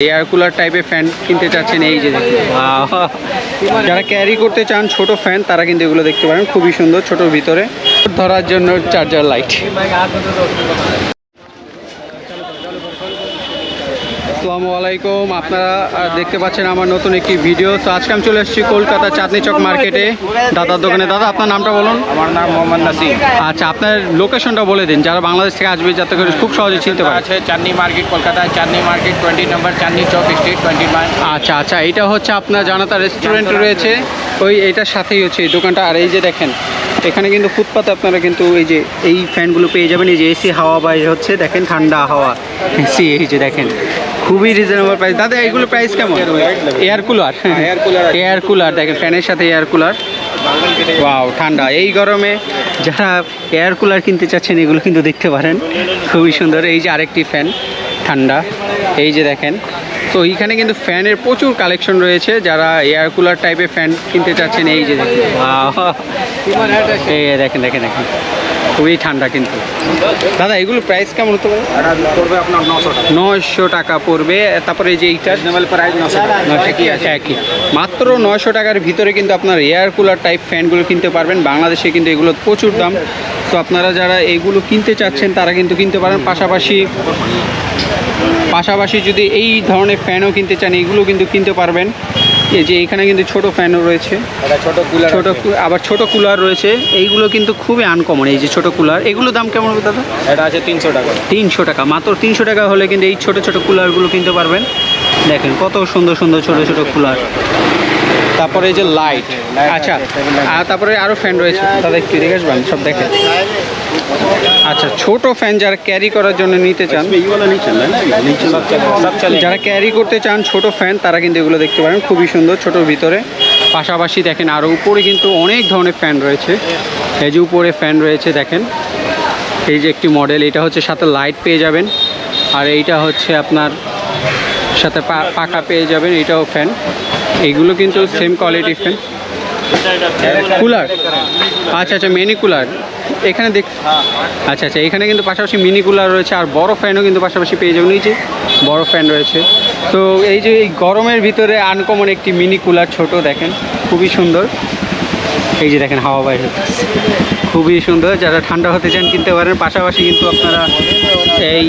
Air cooler টাইপের fan কিনতে চাচ্ছেন এই যে যারা ক্যারি করতে চান ছোট ফ্যান তারা কিন্তু এগুলো দেখতে পারেন। খুবই সুন্দর, ছোট ভিতরে। ধরার জন্য চার্জার লাইট আসসালামু আলাইকুম। আপনারা দেখতে পাচ্ছেন আমার নতুন একটি ভিডিও। তো আজকে আমি চলে এসেছি কলকাতা চাঁদনি চক মার্কেটে। দাদার দোকানে। দাদা আপনার নামটা বলুন। আমার নাম মোহাম্মদ নাসিম আচ্ছা আপনার লোকেশনটা বলে দিন। যারা বাংলাদেশ থেকে আসবে যাতে করে খুব সহজে চিনতে পারে। আছে Chandni market Kolkata Chandni market twenty number Chandni Chowk street twenty one আচ্ছা আচ্ছা এটা হচ্ছে আপনার জানাতা রেস্টুরেন্ট রয়েছে। ওই এটার সাথেই হচ্ছে এই দোকানটা। আর এই যে দেখেন এখানে কিন্তু ফুটপাতে আপনারা কিন্তু এই যে এই ফ্যানগুলো পেয়ে যাবেন। এই যে এসি হাওয়া বাইরে হচ্ছে দেখেন ঠান্ডা হাওয়া। এসি এই যে দেখেন। খুবই রিজনেবল প্রাইস দাদা এগুলো প্রাইস কেমন? এয়ার কুলার এয়ার কুলার দেখেন ফ্যানের সাথে এয়ার কুলার ওয়াও ঠান্ডা। এই গরমে যারা এয়ার কুলার কিনতে চাচ্ছেন এগুলো কিন্তু দেখতে পারেন। খুবই সুন্দর। এই যে আরেকটি ফ্যান ঠান্ডা। এই যে দেখেন। তো এইখানে কিন্তু ফ্যানের প্রচুর কালেকশন রয়েছে। যারা এয়ার কুলার টাইপের ফ্যান কিনতে চাচ্ছেন এই যে দেখুন। Wow! এই যে দেখেন দেখেন দেখেন। খুবই ঠান্ডা কিন্তু। দাদা এগুলো প্রাইস কেমন হতে পারে? করবে আপনার নশো টাকা। নয়শো টাকা পড়বে। তারপরে এই যে এইটা রিজনেবল প্রাইস নশো টাকা। একই মাত্র নয়শো টাকার ভিতরে কিন্তু আপনার এয়ার কুলার টাইপ ফ্যানগুলো কিনতে পারবেন। বাংলাদেশে কিন্তু এগুলো প্রচুর দাম। তো আপনারা যারা এগুলো কিনতে চাচ্ছেন তারা কিন্তু কিনতে পারেন। পাশাপাশি পাশাপাশি যদি এই ধরনের ফ্যানও কিনতে চান এগুলো কিন্তু কিনতে পারবেন। এই যে এখানে কিন্তু ছোট ফ্যানও রয়েছে। ছোট কুলার ছোট আবার ছোট কুলার রয়েছে। এইগুলো কিন্তু খুবই আনকমন এই যে ছোট কুলার। এগুলো দাম কেমন হবে দাদা? এটা আছে তিনশো টাকা। তিনশো টাকা। মাত্র তিনশো টাকা হলে কিন্তু এই ছোট ছোট কুলারগুলো কিনতে পারবেন। দেখেন কত সুন্দর সুন্দর ছোট ছোট কুলার। তারপরে এই যে লাইট আচ্ছা। আর তারপরে আরও ফ্যান রয়েছে। দাদা একটু দেখে আসবেন সব দেখে। আচ্ছা ছোট ফ্যান যারা ক্যারি করার জন্য নিতে চান যারা ক্যারি করতে চান ছোট ফ্যান তারা কিন্তু এগুলো দেখতে পারেন। খুবই সুন্দর ছোটোর ভিতরে। পাশাপাশি দেখেন আরও উপরে কিন্তু অনেক ধরনের ফ্যান রয়েছে। এই যে উপরে ফ্যান রয়েছে দেখেন। এই যে একটি মডেল এটা হচ্ছে সাথে লাইট পেয়ে যাবেন। আর এইটা হচ্ছে আপনার সাথে পাখা পেয়ে যাবেন এটাও ফ্যান এইগুলো কিন্তু সেম কোয়ালিটি ফ্যান কুলার? আচ্ছা আচ্ছা মিনি কুলার। এখানে দেখ আচ্ছা আচ্ছা এখানে কিন্তু পাশাপাশি মিনি কুলার রয়েছে, আর বড় ফ্যানও কিন্তু পাশাপাশি পেয়ে যাবেন। এই যে বড় ফ্যান রয়েছে। তো এই যে এই গরমের ভিতরে আনকমন একটি মিনি কুলার ছোট, দেখেন, খুবই সুন্দর। এই যে দেখেন, হাওয়া বাইরে। খুবই সুন্দর, যারা ঠান্ডা হতে চান কিনতে পারেন। পাশাপাশি কিন্তু আপনারা এই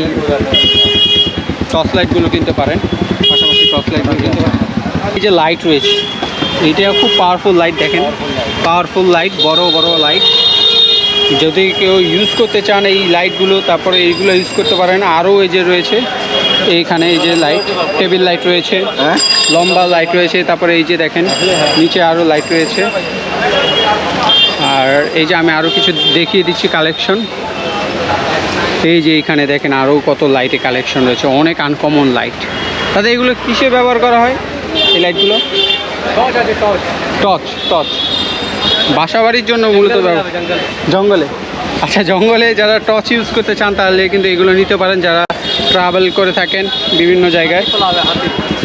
টর্চ লাইটগুলো কিনতে পারেন। পাশাপাশি টর্চ লাইটগুলো কিনতে পারেন। এই যে লাইট রয়েছে এইটা খুব পাওয়ারফুল লাইট দেখেন। পাওয়ারফুল লাইট বড় বড় লাইট যদি কেউ ইউজ করতে চান এই লাইটগুলো তারপরে এইগুলো ইউজ করতে পারেন। আরও এই যে রয়েছে এইখানে এই যে লাইট টেবিল লাইট রয়েছে লম্বা লাইট রয়েছে তারপরে এই যে দেখেন নিচে আরও লাইট রয়েছে। আর এই যে আমি আরও কিছু দেখিয়ে দিচ্ছি কালেকশন এই যে এইখানে দেখেন আরও কত লাইটে কালেকশন রয়েছে অনেক আনকমন লাইট তাতে এগুলো কিসে ব্যবহার করা হয়? এই লাইটগুলো টর্চ টর্চ বাসা বাড়ির জন্য মূলত জঙ্গলে আচ্ছা জঙ্গলে যারা টর্চ ইউজ করতে চান তাহলে কিন্তু এগুলো নিতে পারেন। যারা ট্রাভেল করে থাকেন বিভিন্ন জায়গায়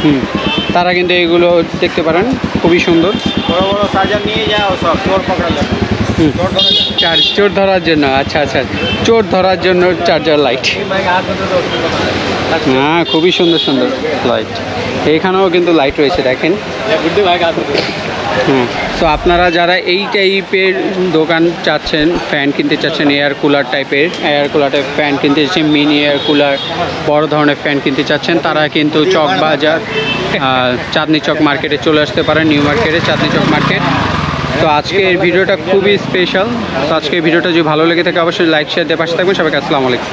হুম তারা কিন্তু এগুলো দেখতে পারেন। খুবই সুন্দর। বড় নিয়ে যাও সব চোর পকড়া চার চোর ধরার জন্য আচ্ছা আচ্ছা। চোর ধরার জন্য চার্জার লাইট হ্যাঁ খুবই সুন্দর সুন্দর লাইট এখানেও কিন্তু লাইট রয়েছে দেখেন। হুম তো আপনারা যারা এই টাইপের দোকান চাচ্ছেন ফ্যান কিনতে চাচ্ছেন এয়ার কুলার টাইপের এয়ার কুলার টাইপ ফ্যান কিনতে চাচ্ছেন মিনি এয়ার কুলার বড় ধরনের ফ্যান কিনতে চাচ্ছেন তারা কিন্তু চক বাজার চাঁদনি চক মার্কেটে চলে আসতে পারেন নিউ মার্কেটে চাঁদনি চক মার্কেট তো আজকের ভিডিওটা খুবই স্পেশাল তো আজকের ভিডিওটা যদি ভালো লেগে থাকে অবশ্যই লাইক শেয়ার দিয়ে পাশে থাকবেন। সবাইকে আসসালামু আলাইকুম।